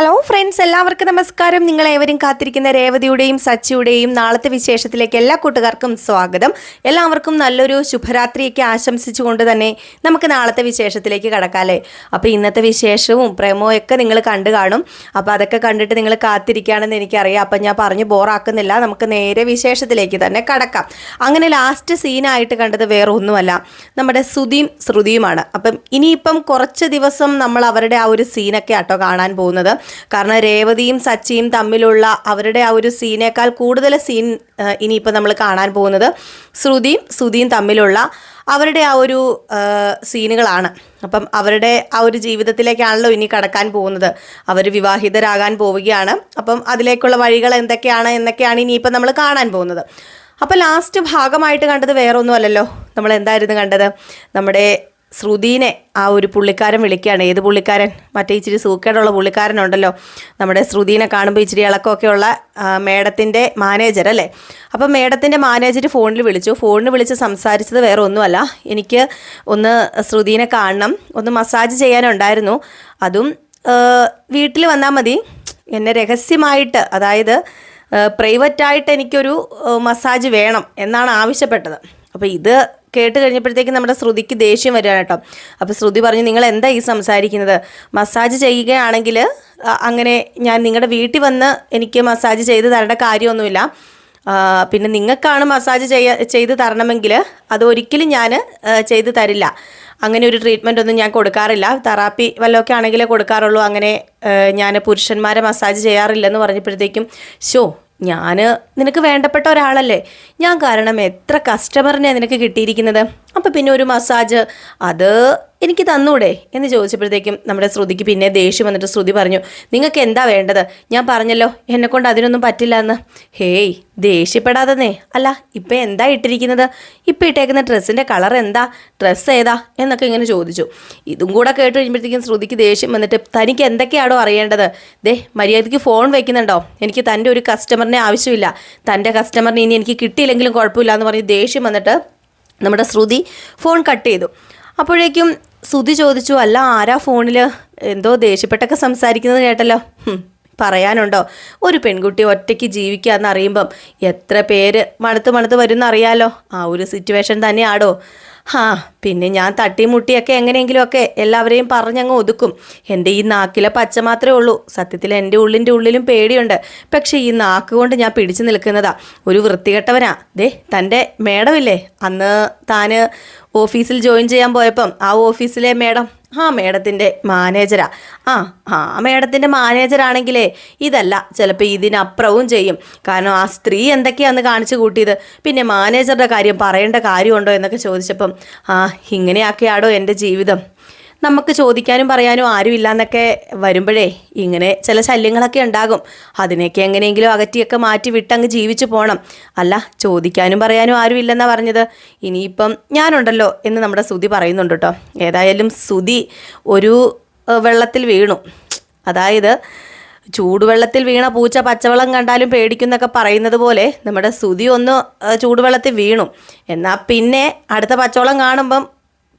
Hello friends എല്ലാവർക്കും നമസ്കാരം. നിങ്ങൾ ഏവരും കാത്തിരിക്കുന്ന രേവതിയുടെയും സച്ചിയുടെയും നാളത്തെ വിശേഷത്തിലേക്ക് എല്ലാ കൂട്ടുകാർക്കും സ്വാഗതം. എല്ലാവർക്കും നല്ലൊരു ശുഭരാത്രിയൊക്കെ ആശംസിച്ചുകൊണ്ട് തന്നെ നമുക്ക് നാളത്തെ വിശേഷത്തിലേക്ക് കടക്കാല്ലേ അപ്പോൾ ഇന്നത്തെ വിശേഷവും പ്രേമവും ഒക്കെ നിങ്ങൾ കണ്ടു കാണും. അപ്പോൾ അതൊക്കെ കണ്ടിട്ട് നിങ്ങൾ കാത്തിരിക്കുകയാണെന്ന് എനിക്കറിയാം. അപ്പം ഞാൻ പറഞ്ഞു ബോറാക്കുന്നില്ല. നമുക്ക് നേരെ വിശേഷത്തിലേക്ക് തന്നെ കടക്കാം. അങ്ങനെ ലാസ്റ്റ് സീനായിട്ട് കണ്ടത് വേറെ ഒന്നുമല്ല നമ്മുടെ സുധിയും ശ്രുതിയുമാണ്. അപ്പം ഇനിയിപ്പം കുറച്ച് ദിവസം നമ്മൾ അവരുടെ ആ ഒരു സീനൊക്കെ ആട്ടോ കാണാൻ പോകുന്നത്. കാരണം രേവതിയും സച്ചിയും തമ്മിലുള്ള അവരുടെ ആ ഒരു സീനേക്കാൾ കൂടുതൽ സീൻ ഇനിയിപ്പോൾ നമ്മൾ കാണാൻ പോകുന്നത് ശ്രുതിയും സുധിയും തമ്മിലുള്ള അവരുടെ ആ ഒരു സീനുകളാണ്. അപ്പം അവരുടെ ആ ഒരു ജീവിതത്തിലേക്കാണല്ലോ ഇനി കടക്കാൻ പോകുന്നത്. അവർ വിവാഹിതരാകാൻ പോവുകയാണ്. അപ്പം അതിലേക്കുള്ള വഴികൾ എന്തൊക്കെയാണ് എന്നൊക്കെയാണ് ഇനിയിപ്പോൾ നമ്മൾ കാണാൻ പോകുന്നത്. അപ്പോൾ ലാസ്റ്റ് ഭാഗമായിട്ട് കണ്ടത് വേറൊന്നുമല്ലല്ലോ. നമ്മൾ എന്തായിരുന്നു കണ്ടത്? നമ്മുടെ ശ്രുതിനെ ആ ഒരു പുള്ളിക്കാരൻ വിളിക്കുകയാണ്. ഏത് പുള്ളിക്കാരൻ? മറ്റേ ഇച്ചിരി സൂക്കേടുള്ള പുള്ളിക്കാരനുണ്ടല്ലോ. നമ്മുടെ ശ്രുതിനെ കാണുമ്പോൾ ഇച്ചിരി ഇളക്കമൊക്കെയുള്ള മേഡത്തിന്റെ മാനേജർ അല്ലേ? അപ്പം മേഡത്തിന്റെ മാനേജർ ഫോണിൽ വിളിച്ചു. ഫോണിൽ വിളിച്ച് സംസാരിച്ചത് വേറെ ഒന്നുമല്ല എനിക്ക് ഒന്ന് ശ്രുതിനെ കാണണം ഒന്ന് മസാജ് ചെയ്യാനുണ്ടായിരുന്നു. അതും വീട്ടിൽ വന്നാൽ മതി. എന്നെ രഹസ്യമായിട്ട് അതായത് പ്രൈവറ്റായിട്ട് എനിക്കൊരു മസാജ് വേണം എന്നാണ് ആവശ്യപ്പെട്ടത്. അപ്പോൾ ഇത് കേട്ട് കഴിഞ്ഞപ്പോഴത്തേക്ക് നമ്മുടെ ശ്രുതിക്ക് ദേഷ്യം വരികയാണ് കേട്ടോ. അപ്പോൾ ശ്രുതി പറഞ്ഞു നിങ്ങൾ എന്താ ഈ സംസാരിക്കുന്നത്? മസാജ് ചെയ്യുകയാണെങ്കിൽ അങ്ങനെ ഞാൻ നിങ്ങളുടെ വീട്ടിൽ വന്ന് എനിക്ക് മസാജ് ചെയ്ത് തരേണ്ട കാര്യമൊന്നുമില്ല. പിന്നെ നിങ്ങൾക്കാണ് മസാജ് ചെയ്യ ചെയ്ത് തരണമെങ്കിൽ അത് ഒരിക്കലും ഞാൻ ചെയ്ത് തരില്ല. അങ്ങനെ ഒരു ട്രീറ്റ്മെന്റ് ഒന്നും ഞാൻ കൊടുക്കാറില്ല. തെറാപ്പി വല്ലതൊക്കെ ആണെങ്കിലേ കൊടുക്കാറുള്ളൂ. അങ്ങനെ ഞാൻ പുരുഷന്മാരെ മസാജ് ചെയ്യാറില്ലെന്ന് പറഞ്ഞപ്പോഴത്തേക്കും ഷോ ഞാൻ നിനക്ക് വേണ്ടപ്പെട്ട ഒരാളല്ലേ? ഞാൻ കാരണം എത്ര കസ്റ്റമറിനെ നിനക്ക് കിട്ടിയിരിക്കുന്നത്? അപ്പം പിന്നെ ഒരു മസാജ് അത് എനിക്ക് തന്നൂടെ എന്ന് ചോദിച്ചപ്പോഴത്തേക്കും നമ്മുടെ ശ്രുതിക്ക് പിന്നെ ദേഷ്യം വന്നിട്ട് ശ്രുതി പറഞ്ഞു നിങ്ങൾക്ക് എന്താ വേണ്ടത്? ഞാൻ പറഞ്ഞല്ലോ എന്നെ കൊണ്ട് അതിനൊന്നും പറ്റില്ല എന്ന് ഹേയ് ദേഷ്യപ്പെടാതെന്നേ. അല്ല ഇപ്പം എന്താ ഇട്ടിരിക്കുന്നത്? ഇപ്പം ഇട്ടേക്കുന്ന ഡ്രസ്സിന്റെ കളർ എന്താ? ഡ്രസ്സ് ഏതാ? എന്നൊക്കെ ഇങ്ങനെ ചോദിച്ചു. ഇതും കൂടെ കേട്ട് കഴിയുമ്പോഴത്തേക്കും ശ്രുതിക്ക് ദേഷ്യം വന്നിട്ട് തനിക്ക് എന്തൊക്കെയാണോ അറിയേണ്ടത്? ദേ മര്യാദയ്ക്ക് ഫോൺ വയ്ക്കുന്നുണ്ടോ എനിക്ക് തന്റെ ഒരു കസ്റ്റമറിനെ ആവശ്യമില്ല. തന്റെ കസ്റ്റമറിനെ ഇനി എനിക്ക് കിട്ടിയില്ലെങ്കിലും കുഴപ്പമില്ല എന്ന് പറഞ്ഞ് ദേഷ്യം വന്നിട്ട് നമ്മുടെ ശ്രുതി ഫോൺ കട്ട് ചെയ്തു. അപ്പോഴേക്കും ശ്രുതി ചോദിച്ചു അല്ല ആരാ ഫോണിൽ എന്തോ ദേഷ്യപ്പെട്ടൊക്കെ സംസാരിക്കുന്നത് കേട്ടല്ലോ. പറയാനുണ്ടോ? ഒരു പെൺകുട്ടി ഒറ്റയ്ക്ക് ജീവിക്കുക എന്നറിയുമ്പം എത്ര പേര് മണത്ത് മണത്ത് വരുമെന്ന് അറിയാലോ ആ ഒരു സിറ്റുവേഷൻ തന്നെയാടോ. ഹാ പിന്നെ ഞാൻ തട്ടിമുട്ടിയൊക്കെ എങ്ങനെയെങ്കിലുമൊക്കെ എല്ലാവരെയും പറഞ്ഞങ്ങ് ഒതുക്കും. എന്റെ ഈ നാക്കിലെ പച്ച മാത്രമേ ഉള്ളൂ. സത്യത്തിൽ എന്റെ ഉള്ളിന്റെ ഉള്ളിലും പേടിയുണ്ട്. പക്ഷേ ഈ നാക്ക് കൊണ്ട് ഞാൻ പിടിച്ചു നിൽക്കുന്നതാ. ഒരു വൃത്തികെട്ടവനാ. ദേ തന്റെ മേഡമില്ലേ? അന്ന് താന് ഓഫീസിൽ ജോയിൻ ചെയ്യാൻ പോയപ്പം ആ ഓഫീസിലെ മേഡം ആ മേഡത്തിന്റെ മാനേജരാ. ആ ആ മേഡത്തിന്റെ മാനേജറാണെങ്കിലേ ഇതല്ല ചിലപ്പോൾ ഇതിനപ്പുറവും ചെയ്യും. കാരണം ആ സ്ത്രീ എന്തൊക്കെയാന്ന് കാണിച്ചു കൂട്ടിയത്? പിന്നെ മാനേജറുടെ കാര്യം പറയേണ്ട കാര്യമുണ്ടോ എന്നൊക്കെ ചോദിച്ചപ്പം ആ ഇങ്ങനെയൊക്കെയാടോ എന്റെ ജീവിതം. നമുക്ക് ചോദിക്കാനും പറയാനും ആരുമില്ല എന്നൊക്കെ വരുമ്പോഴേ ഇങ്ങനെ ചില ശല്യങ്ങളൊക്കെ ഉണ്ടാകും. അതിനെയൊക്കെ എങ്ങനെയെങ്കിലും അകറ്റിയൊക്കെ മാറ്റി വിട്ടങ്ങ് ജീവിച്ചു പോകണം അല്ല ചോദിക്കാനും പറയാനും ആരുമില്ലെന്നാ പറഞ്ഞത്. ഇനിയിപ്പം ഞാനുണ്ടല്ലോ എന്ന് നമ്മുടെ സുതി പറയുന്നുണ്ട് കേട്ടോ. ഏതായാലും സുതി ഒരു വെള്ളത്തിൽ വീണു. അതായത് ചൂടുവെള്ളത്തിൽ വീണ പൂച്ച പച്ചവെള്ളം കണ്ടാലും പേടിക്കുന്നൊക്കെ പറയുന്നത് പോലെ നമ്മുടെ സുതി ഒന്ന് ചൂടുവെള്ളത്തിൽ വീണു. എന്നാൽ പിന്നെ അടുത്ത പച്ചവെള്ളം കാണുമ്പം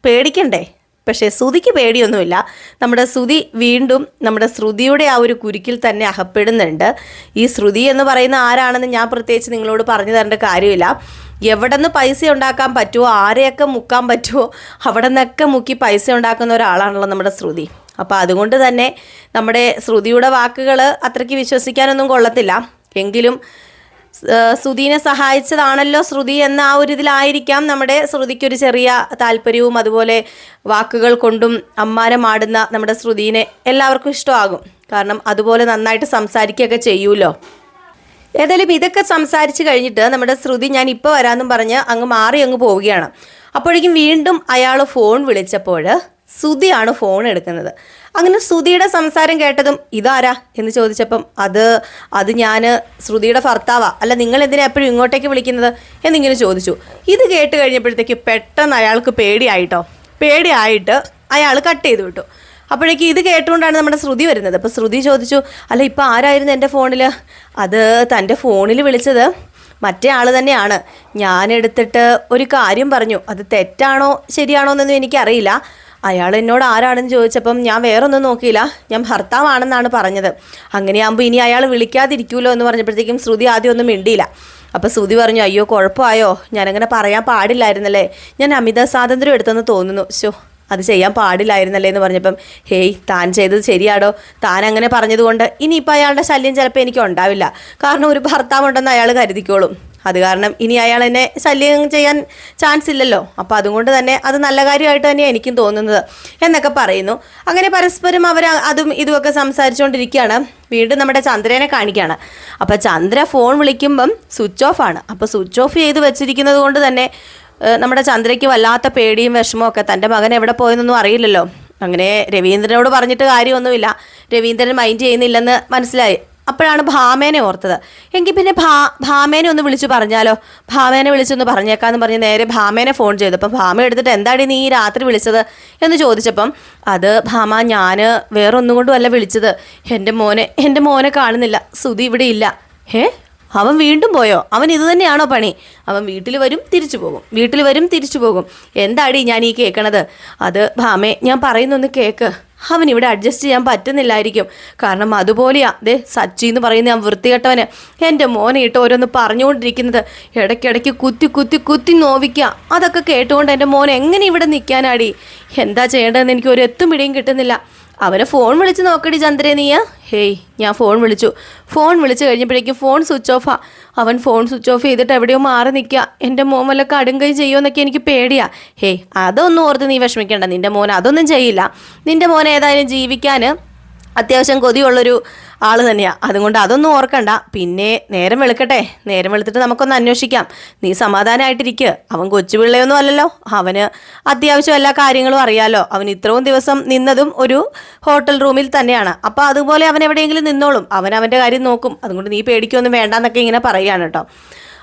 പേടിക്കണ്ടേ? പക്ഷേ ശ്രുതിക്ക് പേടിയൊന്നുമില്ല. നമ്മുടെ ശ്രുതി വീണ്ടും നമ്മുടെ ശ്രുതിയുടെ ആ ഒരു കുരുക്കിൽ തന്നെ അകപ്പെടുന്നുണ്ട്. ഈ ശ്രുതി എന്ന് പറയുന്ന ആരാണെന്ന് ഞാൻ പ്രത്യേകിച്ച് നിങ്ങളോട് പറഞ്ഞു തരേണ്ട കാര്യമില്ല. എവിടെ നിന്ന് പൈസ ഉണ്ടാക്കാൻ പറ്റുമോ ആരെയൊക്കെ മുക്കാൻ പറ്റുമോ അവിടെ നിന്നൊക്കെ മുക്കി പൈസ ഉണ്ടാക്കുന്ന ഒരാളാണല്ലോ നമ്മുടെ ശ്രുതി. അപ്പോൾ അതുകൊണ്ട് തന്നെ നമ്മുടെ ശ്രുതിയുടെ വാക്കുകൾ അത്രയ്ക്ക് വിശ്വസിക്കാനൊന്നും കൊള്ളത്തില്ല. എങ്കിലും സുധീനെ സഹായിച്ചതാണല്ലോ ശ്രുതി എന്ന ആ ഒരു ഇതിലായിരിക്കാം നമ്മുടെ ശ്രുതിക്കൊരു ചെറിയ താല്പര്യവും അതുപോലെ വാക്കുകൾ കൊണ്ടും അമ്മാനമാടുന്ന നമ്മുടെ ശ്രുതിനെ എല്ലാവർക്കും ഇഷ്ടമാകും. കാരണം അതുപോലെ നന്നായിട്ട് സംസാരിക്കുകയൊക്കെ ചെയ്യൂലോ ഏതായാലും ഇതൊക്കെ സംസാരിച്ച് കഴിഞ്ഞിട്ട് നമ്മുടെ ശ്രുതി ഞാൻ ഇപ്പോൾ വരാമെന്നും പറഞ്ഞ് അങ്ങ് മാറി അങ്ങ് പോവുകയാണ്. അപ്പോഴേക്കും വീണ്ടും അയാൾ ഫോൺ വിളിച്ചപ്പോൾ ശ്രുതിയാണ് ഫോൺ എടുക്കുന്നത്. അങ്ങനെ ശ്രുതിയുടെ സംസാരം കേട്ടതും ഇതാരാ എന്ന് ചോദിച്ചപ്പം അത് അത് ഞാൻ ശ്രുതിയുടെ ഭർത്താവാ. അല്ല നിങ്ങൾ എന്തിനാ എപ്പോഴും ഇങ്ങോട്ടേക്ക് വിളിക്കുന്നത് എന്നിങ്ങനെ ചോദിച്ചു. ഇത് കേട്ട് കഴിഞ്ഞപ്പോഴത്തേക്ക് പെട്ടെന്ന് അയാൾക്ക് പേടിയായിട്ടോ. പേടിയായിട്ട് അയാൾ കട്ട് ചെയ്തു വിട്ടു. അപ്പോഴേക്കും ഇത് കേട്ടുകൊണ്ടാണ് നമ്മുടെ ശ്രുതി വരുന്നത്. അപ്പോൾ ശ്രുതി ചോദിച്ചു അല്ല ഇപ്പോൾ ആരായിരുന്നു എന്റെ ഫോണിൽ അത് തന്റെ ഫോണിൽ വിളിച്ചത് മറ്റേ ആൾ തന്നെയാണ്. ഞാൻ എടുത്തിട്ട് ഒരു കാര്യം പറഞ്ഞു. അത് തെറ്റാണോ ശരിയാണോ എന്നൊന്നും എനിക്കറിയില്ല. അയാൾ എന്നോട് ആരാണെന്ന് ചോദിച്ചപ്പം ഞാൻ വേറൊന്നും നോക്കിയില്ല. ഞാൻ ഭർത്താവാണെന്നാണ് പറഞ്ഞത്. അങ്ങനെയാകുമ്പോൾ ഇനി അയാൾ വിളിക്കാതിരിക്കുമല്ലോ എന്ന് പറഞ്ഞപ്പോഴത്തേക്കും ശ്രുതി ആദ്യം ഒന്നും മിണ്ടിയില്ല. അപ്പോൾ ശ്രുതി പറഞ്ഞു അയ്യോ കുഴപ്പമായോ? ഞാനങ്ങനെ പറയാൻ പാടില്ലായിരുന്നല്ലേ? ഞാൻ അമിത സ്വാതന്ത്ര്യം എടുത്തെന്ന് തോന്നുന്നു. ശോ അത് ചെയ്യാൻ പാടില്ലായിരുന്നല്ലേ എന്ന് പറഞ്ഞപ്പം ഹേയ് താൻ ചെയ്തത് ശരിയാടോ? താൻ അങ്ങനെ പറഞ്ഞതുകൊണ്ട് ഇനിയിപ്പോൾ അയാളുടെ ശല്യം ചിലപ്പോൾ എനിക്ക് ഉണ്ടാവില്ല. കാരണം ഒരു ഭർത്താവുണ്ടെന്ന് അയാൾ കരുതിക്കോളും. അത് കാരണം ഇനി അയാൾ എന്നെ ശല്യം ചെയ്യാൻ ചാൻസ് ഇല്ലല്ലോ. അപ്പോൾ അതുകൊണ്ട് തന്നെ അത് നല്ല കാര്യമായിട്ട് തന്നെയാണ് എനിക്കും തോന്നുന്നത് എന്നൊക്കെ പറയുന്നു. അങ്ങനെ പരസ്പരം അവർ അതും ഇതുമൊക്കെ സംസാരിച്ചുകൊണ്ടിരിക്കുകയാണ് വീണ്ടും നമ്മുടെ ചന്ദ്രനെ കാണിക്കുകയാണ്. അപ്പോൾ ചന്ദ്ര ഫോൺ വിളിക്കുമ്പം സ്വിച്ച് ഓഫ് ആണ്. അപ്പോൾ സ്വിച്ച് ഓഫ് ചെയ്ത് വെച്ചിരിക്കുന്നത് കൊണ്ട് തന്നെ നമ്മുടെ ചന്ദ്രയ്ക്ക് വല്ലാത്ത പേടിയും വിഷമവും ഒക്കെ. തന്റെ മകൻ എവിടെ പോയെന്നൊന്നും അറിയില്ലല്ലോ. അങ്ങനെ രവീന്ദ്രനോട് പറഞ്ഞിട്ട് കാര്യമൊന്നുമില്ല. രവീന്ദ്രൻ മൈൻഡ് ചെയ്യുന്നില്ലെന്ന് മനസ്സിലായി. അപ്പോഴാണ് ഭാമേനെ ഓർത്തത്. എങ്കിൽ പിന്നെ ഭാ ഭാമേനെ ഒന്ന് വിളിച്ചു പറഞ്ഞാലോ? ഭാമേനെ വിളിച്ചൊന്ന് പറഞ്ഞേക്കാന്ന് പറഞ്ഞ് നേരെ ഭാമേനെ ഫോൺ ചെയ്തു. അപ്പം ഭാമ എടുത്തിട്ട് എന്താണ് നീ രാത്രി വിളിച്ചത് എന്ന് ചോദിച്ചപ്പം അത് ഭാമ ഞാൻ വേറൊന്നും കൊണ്ടുമല്ല വിളിച്ചത്. എന്റെ മോനെ എന്റെ മോനെ കാണുന്നില്ല. സുതി ഇവിടെ ഇല്ല. ഏ അവൻ വീണ്ടും പോയോ? അവൻ ഇത് തന്നെയാണോ പണി? അവൻ വീട്ടിൽ വരും തിരിച്ചു പോകും. വീട്ടിൽ വരും തിരിച്ചു പോകും. എന്താടി ഞാൻ ഈ കേൾക്കണത് അത് ഭാമേ ഞാൻ പറയുന്നൊന്ന് കേക്ക്. അവൻ ഇവിടെ അഡ്ജസ്റ്റ് ചെയ്യാൻ പറ്റുന്നില്ലായിരിക്കും. കാരണം അതുപോലെയാ. ദേ സച്ചി എന്ന് പറയുന്ന ആ വൃത്തികെട്ടവന് എന്റെ മോനെ ഇട്ട് ഓരോന്ന് പറഞ്ഞുകൊണ്ടിരിക്കുന്നത്. ഇടയ്ക്കിടയ്ക്ക് കുത്തി കുത്തി കുത്തി നോവിക്കുക അതൊക്കെ കേട്ടുകൊണ്ട് എന്റെ മോൻ എങ്ങനെ ഇവിടെ നിൽക്കാനാടി? എന്താ ചെയ്യേണ്ടതെന്ന് എനിക്ക് ഒരു എത്തും പിടിയും കിട്ടുന്നില്ല. അവനെ ഫോൺ വിളിച്ച് നോക്കടി ചന്ദ്രേ നീയ. ഹേയ് ഞാൻ ഫോൺ വിളിച്ചു. ഫോൺ വിളിച്ചു കഴിഞ്ഞപ്പോഴേക്കും ഫോൺ സ്വിച്ച് ഓഫാ അവൻ ഫോൺ സ്വിച്ച് ഓഫ് ചെയ്തിട്ട് എവിടെയോ മാറി നിൽക്കുക. എന്റെ മോൻ വല്ല കടുങ്കൈ ചെയ്യുമെന്നൊക്കെ എനിക്ക് പേടിയാ. ഹേയ് അതൊന്നും ഓർത്ത് നീ വിഷമിക്കേണ്ട. നിന്റെ മോൻ അതൊന്നും ചെയ്യില്ല. നിന്റെ മോൻ ഏതായാലും ജീവിക്കാൻ അത്യാവശ്യം കൊതിയുള്ളൊരു ആൾ തന്നെയാണ് അതുകൊണ്ട് അതൊന്നും ഓർക്കണ്ട. പിന്നെ നേരം വെളുക്കട്ടെ. നേരം വെളുത്തിട്ട് നമുക്കൊന്ന് അന്വേഷിക്കാം. നീ സമാധാനമായിട്ടിരിക്കുക അവൻ കൊച്ചുപിള്ളയൊന്നും അല്ലല്ലോ. അവന് അത്യാവശ്യം എല്ലാ കാര്യങ്ങളും അറിയാലോ. അവൻ ഇത്രയും ദിവസം നിന്നതും ഒരു ഹോട്ടൽ റൂമിൽ തന്നെയാണ്. അപ്പോൾ അതുപോലെ അവൻ എവിടെയെങ്കിലും നിന്നോളും. അവൻ അവന്റെ കാര്യം നോക്കും. അതുകൊണ്ട് നീ പേടിക്കൊന്നും വേണ്ടെന്നൊക്കെ ഇങ്ങനെ പറയുകയാണ് കേട്ടോ.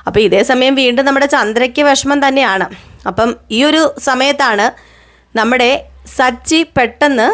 അപ്പോൾ ഇതേ സമയം വീണ്ടും നമ്മുടെ ചന്ദ്രയ്ക്ക് വിഷമം തന്നെയാണ്. അപ്പം ഈ ഒരു സമയത്താണ് നമ്മുടെ സച്ചി പെട്ടെന്ന്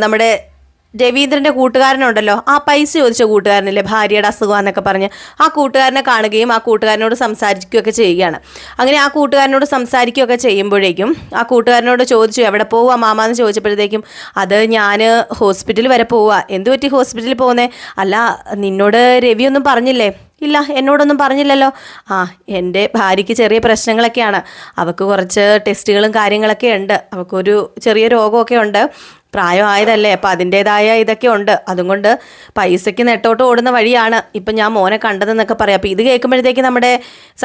നമ്മുടെ രവീന്ദ്രന്റെ കൂട്ടുകാരനുണ്ടല്ലോ. ആ പൈസ ചോദിച്ച കൂട്ടുകാരനില്ലേ ഭാര്യയുടെ അസുഖമാണെന്നൊക്കെ പറഞ്ഞ് ആ കൂട്ടുകാരനെ കാണുകയും ആ കൂട്ടുകാരനോട് സംസാരിക്കുകയൊക്കെ ചെയ്യുകയാണ്. അങ്ങനെ ആ കൂട്ടുകാരനോട് സംസാരിക്കുകയൊക്കെ ചെയ്യുമ്പോഴേക്കും ആ കൂട്ടുകാരനോട് ചോദിച്ചു എവിടെ പോവുക മാമ? എന്ന് ചോദിച്ചപ്പോഴത്തേക്കും അത് ഞാൻ ഹോസ്പിറ്റലിൽ വരെ പോവുക എന്ത് പറ്റി ഹോസ്പിറ്റലിൽ പോകുന്നേ? അല്ല നിന്നോട് രവി ഒന്നും പറഞ്ഞില്ലേ? ഇല്ല എന്നോടൊന്നും പറഞ്ഞില്ലല്ലോ. ആ എന്റെ ഭാര്യയ്ക്ക് ചെറിയ പ്രശ്നങ്ങളൊക്കെയാണ്. അവൾക്ക് കുറച്ച് ടെസ്റ്റുകളും കാര്യങ്ങളൊക്കെ ഉണ്ട്. അവൾക്കൊരു ചെറിയ രോഗമൊക്കെ ഉണ്ട്. പ്രായമായതല്ലേ അപ്പം അതിന്റേതായ ഇതൊക്കെ ഉണ്ട്. അതുകൊണ്ട് പൈസയ്ക്ക് നെട്ടോട്ട് ഓടുന്ന വഴിയാണ് ഇപ്പം ഞാൻ മോനെ കണ്ടതെന്നൊക്കെ പറയാം. അപ്പം ഇത് കേൾക്കുമ്പോഴത്തേക്ക് നമ്മുടെ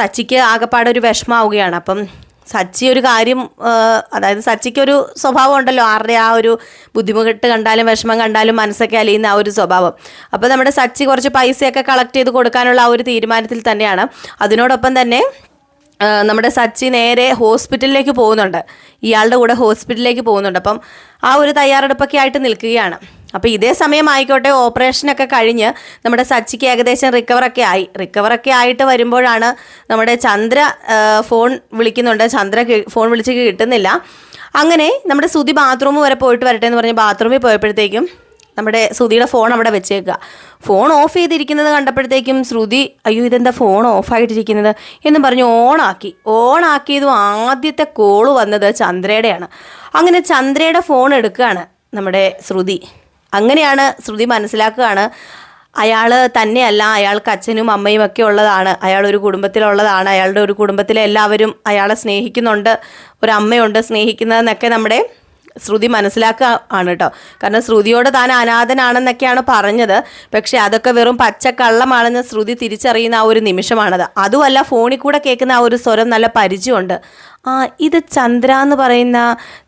സച്ചിക്ക് ആകെപ്പാടെ ഒരു വിഷമാവുകയാണ്. അപ്പം സച്ചി ഒരു കാര്യം അതായത് സച്ചിക്ക് ഒരു സ്വഭാവം ഉണ്ടല്ലോ. ആരുടെ ആ ഒരു ബുദ്ധിമുട്ട് കണ്ടാലും വിഷമം കണ്ടാലും മനസ്സൊക്കെ അലിയുന്ന ആ ഒരു സ്വഭാവം. അപ്പോൾ നമ്മുടെ സച്ചി കുറച്ച് പൈസയൊക്കെ കളക്ട് ചെയ്ത് കൊടുക്കാനുള്ള ആ ഒരു തീരുമാനത്തിൽ തന്നെയാണ്. അതിനോടൊപ്പം തന്നെ നമ്മുടെ സച്ചി നേരെ ഹോസ്പിറ്റലിലേക്ക് പോകുന്നുണ്ട്. ഇയാളുടെ കൂടെ ഹോസ്പിറ്റലിലേക്ക് പോകുന്നുണ്ട്. അപ്പം ആ ഒരു തയ്യാറെടുപ്പൊക്കെ ആയിട്ട് നിൽക്കുകയാണ്. അപ്പോൾ ഇതേ സമയം ആയിക്കോട്ടെ ഓപ്പറേഷനൊക്കെ കഴിഞ്ഞ് നമ്മുടെ സച്ചിക്ക് ഏകദേശം റിക്കവറൊക്കെ ആയി. റിക്കവറൊക്കെ ആയിട്ട് വരുമ്പോഴാണ് നമ്മുടെ ചന്ദ്ര ഫോൺ വിളിക്കുന്നുണ്ട്. ചന്ദ്ര ഫോൺ വിളിച്ച് കിട്ടുന്നില്ല. അങ്ങനെ നമ്മുടെ സുതി ബാത്റൂം വരെ പോയിട്ട് വരട്ടെ എന്ന് പറഞ്ഞ് ബാത്റൂമിൽ പോയപ്പോഴത്തേക്കും നമ്മുടെ ശ്രുതിയുടെ ഫോൺ അവിടെ വെച്ചേക്കുക. ഫോൺ ഓഫ് ചെയ്തിരിക്കുന്നത് കണ്ടപ്പോഴത്തേക്കും ശ്രുതി അയ്യോ ഇതെന്താ ഫോൺ ഓഫായിട്ടിരിക്കുന്നത് എന്ന് പറഞ്ഞ് ഓണാക്കി. ഓണാക്കിയതും ആദ്യത്തെ കോൾ വന്നത് ചന്ദ്രയുടെയാണ്. അങ്ങനെ ചന്ദ്രയുടെ ഫോൺ എടുക്കുകയാണ് നമ്മുടെ ശ്രുതി. അങ്ങനെയാണ് ശ്രുതി മനസ്സിലാക്കുകയാണ്. അയാൾ തന്നെയല്ല അയാൾക്ക് അച്ഛനും അമ്മയും ഒക്കെ ഉള്ളതാണ്. അയാൾ ഒരു കുടുംബത്തിലുള്ളതാണ്. അയാളുടെ ഒരു കുടുംബത്തിലെ എല്ലാവരും അയാളെ സ്നേഹിക്കുന്നുണ്ട്. ഒരു അമ്മയുണ്ട് സ്നേഹിക്കുന്നതെന്നൊക്കെ നമ്മുടെ ശ്രുതി മനസ്സിലാക്കുക ആണ് കേട്ടോ കാരണം ശ്രുതിയോട് താൻ അനാഥനാണെന്നൊക്കെയാണ് പറഞ്ഞത്. പക്ഷെ അതൊക്കെ വെറും പച്ചക്കള്ളമാണെന്ന് ശ്രുതി തിരിച്ചറിയുന്ന ആ ഒരു നിമിഷമാണത്. അതുമല്ല ഫോണിൽ കൂടെ കേൾക്കുന്ന ആ ഒരു സ്വരം നല്ല പരിചയമുണ്ട്. ആ ഇത് ചന്ദ്ര എന്ന് പറയുന്ന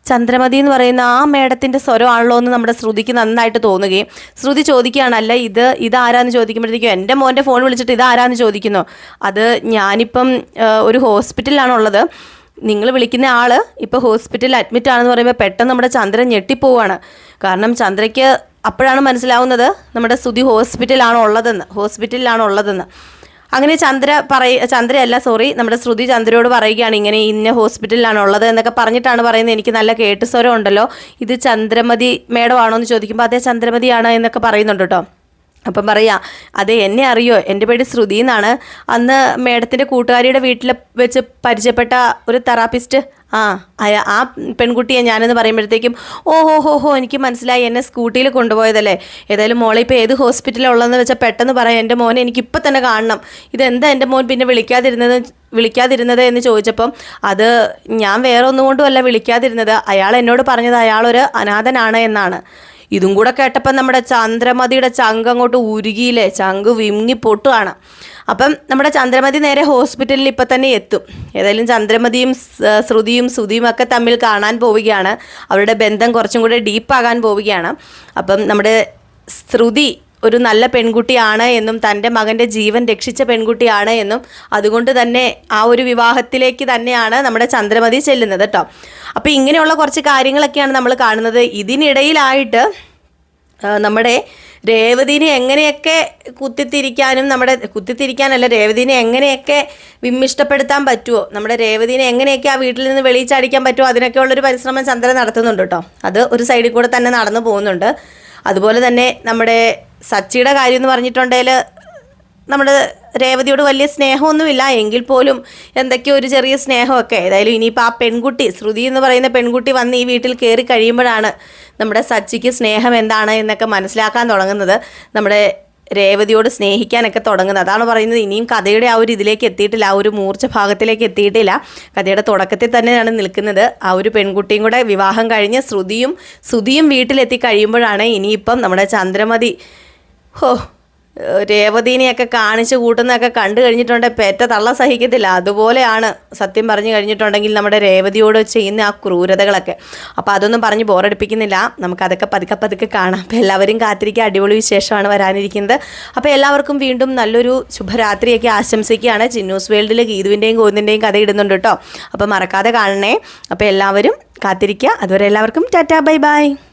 ചന്ദ്രമതി എന്ന് പറയുന്ന ആ മേഡത്തിന്റെ സ്വരമാണല്ലോ എന്ന് നമ്മുടെ ശ്രുതിക്ക് നന്നായിട്ട് തോന്നുകയും ശ്രുതി ചോദിക്കുകയാണല്ല ഇത് ഇതാരാന്ന് ചോദിക്കുമ്പോഴത്തേക്കും എന്റെ മോന്റെ ഫോൺ വിളിച്ചിട്ട് ഇതാരാന്ന് ചോദിക്കുന്നു? അത് ഞാനിപ്പം ഒരു ഹോസ്പിറ്റലിലാണുള്ളത്. നിങ്ങൾ വിളിക്കുന്ന ആൾ ഇപ്പോൾ ഹോസ്പിറ്റലിൽ അഡ്മിറ്റ് ആണെന്ന് പറയുമ്പോൾ പെട്ടെന്ന് നമ്മുടെ ചന്ദ്രൻ ഞെട്ടിപ്പോവാണ്. കാരണം ചന്ദ്രയ്ക്ക് അപ്പോഴാണ് മനസ്സിലാവുന്നത് നമ്മുടെ സ്തുതി ഹോസ്പിറ്റലാണോ ഉള്ളതെന്ന് ഹോസ്പിറ്റലിലാണോ ഉള്ളതെന്ന്. അങ്ങനെ ചന്ദ്ര പറയ ചന്ദ്രയല്ല സോറി നമ്മുടെ ശ്രുതി ചന്ദ്രയോട് പറയുകയാണ് ഇങ്ങനെ ഇന്ന ഹോസ്പിറ്റലിലാണ് ഉള്ളത് എന്നൊക്കെ പറഞ്ഞിട്ടാണ് പറയുന്നത്. എനിക്ക് നല്ല കേട്ട് സ്വരം ഉണ്ടല്ലോ. ഇത് ചന്ദ്രമതി മേഡം ആണോ എന്ന് ചോദിക്കുമ്പോൾ അതേ ചന്ദ്രമതിയാണ് എന്നൊക്കെ പറയുന്നുണ്ട് കേട്ടോ. അപ്പം പറയാ അതെ എന്നെ അറിയോ? എന്റെ പേര് ശ്രുതി എന്നാണ് അന്ന് മേഡത്തിന്റെ കൂട്ടുകാരിയുടെ വീട്ടിൽ വെച്ച് പരിചയപ്പെട്ട ഒരു തെറാപ്പിസ്റ്റ്. ആ അയ- ആ പെൺകുട്ടിയെ ഞാനെന്ന് പറയുമ്പോഴത്തേക്കും ഓ ഹോ ഹോ ഹോ എനിക്ക് മനസ്സിലായി എന്നെ സ്കൂട്ടിയിൽ കൊണ്ടുപോയതല്ലേ. ഏതായാലും മോളെ ഇപ്പോൾ ഏത് ഹോസ്പിറ്റലിലാണ് ഉള്ളതെന്ന് വെച്ചാൽ പെട്ടെന്ന് പറയാം എന്റെ മോനെ എനിക്ക് തന്നെ കാണണം. ഇതെന്താ എന്റെ മോൻ പിന്നെ വിളിക്കാതിരുന്നത് വിളിക്കാതിരുന്നത്? എന്ന് ചോദിച്ചപ്പം അത് ഞാൻ വേറെ ഒന്നുകൊണ്ടുമല്ല വിളിക്കാതിരുന്നത്. അയാൾ എന്നോട് പറഞ്ഞത് അയാളൊരു അനാഥനാണ് എന്നാണ്. ഇതും കൂടെ കേട്ടപ്പോൾ നമ്മുടെ ചന്ദ്രമതിയുടെ ചങ്ക് അങ്ങോട്ട് ഉരുകിയില്ലേ? ചങ്ക് വിങ്ങി പൊട്ടുകയാണ് അപ്പം നമ്മുടെ ചന്ദ്രമതി നേരെ ഹോസ്പിറ്റലിൽ ഇപ്പം തന്നെ എത്തും. ഏതായാലും ചന്ദ്രമതിയും ശ്രുതിയും ശ്രുതിയും ഒക്കെ തമ്മിൽ കാണാൻ പോവുകയാണ്. അവരുടെ ബന്ധം കുറച്ചും കൂടെ ഡീപ്പാകാൻ പോവുകയാണ്. അപ്പം നമ്മുടെ ശ്രുതി ഒരു നല്ല പെൺകുട്ടിയാണ് എന്നും തന്റെ മകന്റെ ജീവൻ രക്ഷിച്ച പെൺകുട്ടിയാണ് എന്നും അതുകൊണ്ട് തന്നെ ആ ഒരു വിവാഹത്തിലേക്ക് തന്നെയാണ് നമ്മുടെ ചന്ദ്രമതി ചെല്ലുന്നത് കേട്ടോ അപ്പോൾ ഇങ്ങനെയുള്ള കുറച്ച് കാര്യങ്ങളൊക്കെയാണ് നമ്മൾ കാണുന്നത്. ഇതിനിടയിലായിട്ട് നമ്മുടെ രേവതിനെ എങ്ങനെയൊക്കെ കുത്തിത്തിരിക്കാനും നമ്മുടെ കുത്തിത്തിരിക്കാനല്ല രേവതിനെ എങ്ങനെയൊക്കെ വിമ്മിഷ്ടപ്പെടുത്താൻ പറ്റുമോ നമ്മുടെ രേവതിനെ എങ്ങനെയൊക്കെ ആ വീട്ടിൽ നിന്ന് വെളിച്ചടിക്കാൻ പറ്റുമോ അതിനൊക്കെയുള്ളൊരു പരിശ്രമം ചന്ദ്രൻ നടത്തുന്നുണ്ട് കേട്ടോ അത് ഒരു സൈഡിൽ കൂടെ തന്നെ നടന്നു പോകുന്നുണ്ട്. അതുപോലെ തന്നെ നമ്മുടെ സച്ചിയുടെ കാര്യം എന്ന് പറഞ്ഞിട്ടുണ്ടെങ്കിൽ നമ്മുടെ രേവതിയോട് വലിയ സ്നേഹമൊന്നുമില്ല. എങ്കിൽ പോലും എന്തൊക്കെയോ ഒരു ചെറിയ സ്നേഹമൊക്കെ. ഏതായാലും ഇനിയിപ്പോൾ ആ പെൺകുട്ടി ശ്രുതി എന്ന് പറയുന്ന പെൺകുട്ടി വന്ന് ഈ വീട്ടിൽ കയറി കഴിയുമ്പോഴാണ് നമ്മുടെ സച്ചിക്ക് സ്നേഹം എന്താണ് എന്നൊക്കെ മനസ്സിലാക്കാൻ തുടങ്ങുന്നത്. നമ്മുടെ രേവതിയോട് സ്നേഹിക്കാനൊക്കെ തുടങ്ങുന്നത്. അതാണ് പറയുന്നത്. ഇനിയും കഥയുടെ ആ ഒരു ഇതിലേക്ക് എത്തിയിട്ടില്ല. ആ ഒരു മൂർച്ച ഭാഗത്തിലേക്ക് എത്തിയിട്ടില്ല. കഥയുടെ തുടക്കത്തിൽ തന്നെയാണ് നിൽക്കുന്നത്. ആ ഒരു പെൺകുട്ടിയും കൂടെ വിവാഹം കഴിഞ്ഞ് ശ്രുതിയും ശ്രുതിയും വീട്ടിലെത്തി കഴിയുമ്പോഴാണ് ഇനിയിപ്പം നമ്മുടെ ചന്ദ്രമതി ഹോ രേവതീനെയൊക്കെ കാണിച്ചു കൂട്ടുന്നതൊക്കെ കണ്ടു കഴിഞ്ഞിട്ടുണ്ടെങ്കിൽ പെറ്റ തള്ള സഹിക്കത്തില്ല. അതുപോലെയാണ് സത്യം പറഞ്ഞു കഴിഞ്ഞിട്ടുണ്ടെങ്കിൽ നമ്മുടെ രേവതിയോട് ചെയ്യുന്ന ആ ക്രൂരതകളൊക്കെ. അപ്പോൾ അതൊന്നും പറഞ്ഞ് ബോറടിപ്പിക്കുന്നില്ല. നമുക്കതൊക്കെ പതുക്കെ പതുക്കെ കാണാം. അപ്പോൾ എല്ലാവരും കാത്തിരിക്കുക. അടിപൊളി വിശേഷമാണ് വരാനിരിക്കുന്നത്. അപ്പോൾ എല്ലാവർക്കും വീണ്ടും നല്ലൊരു ശുഭരാത്രിയൊക്കെ ആശംസിക്കുകയാണ്. ചിന്നൂസ് വേൾഡിൽ ഗീതുവിന്റെയും ഗോവിന്ദിന്റെയും കഥ ഇടുന്നുണ്ട് കേട്ടോ. അപ്പോൾ മറക്കാതെ കാണണേ. അപ്പോൾ എല്ലാവരും കാത്തിരിക്കുക. അതുവരെ എല്ലാവർക്കും ടാറ്റാ ബൈ ബൈ.